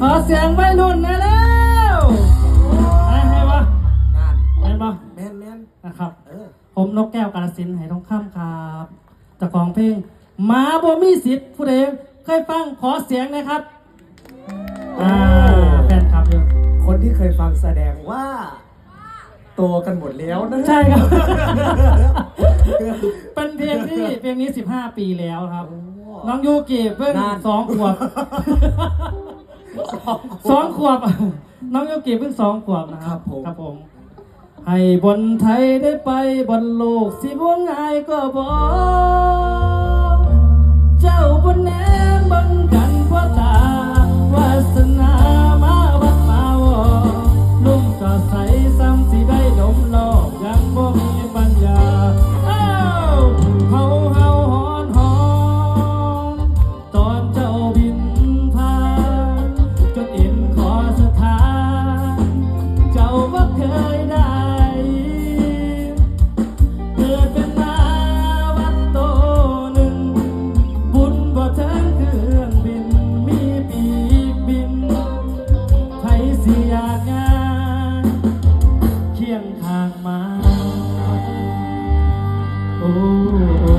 ขอเสียงวัยรุ่นหนะแล้วให้ให้วะงานให้ปะแมนแมนนะครับ เออ ผมนกแก้วกาลสินธุ์ไหทองคำครับเจากของเพลงหมาบ่มีสิทธิ์ผู้ใดเคยฟังขอเสียงหนะครับอ่าแฟนคลับอยู่คนที่เคยฟังแสดงว่าโตกันหมดแล้วนะใช่ครับ เป็นเพลงที่เพลงนี้ 15 ปีแล้วครับโอ้น้องยูกิเพิ่งนานสองขวบ สองขวบ น้องยูกิเพิ่งสองขวบนะครับครับผมให้บนไทยได้ไปบนโลกสิบ่ง่ายก็บอกเจ้าบนแนมบังกันพ่อตาวาสนามาวัดมาวอลุ่มก็ใสซ้ำสิได้ดมโลกยังบ่มีปัญญาอ้าวเฮาเฮา สิอยากงานเคียงข้างมาโอ้โอ้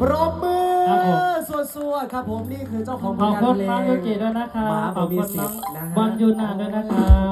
ปรบมือครับผม สวดๆครับผมนี่คือเจ้าของผขลอบงานคุณเพลน้องงยูกิด้วยนะคะหมาขบ่อบมีคุณสิน้ทองธิ์นะฮะ บอลยูนาด้วยนะคะ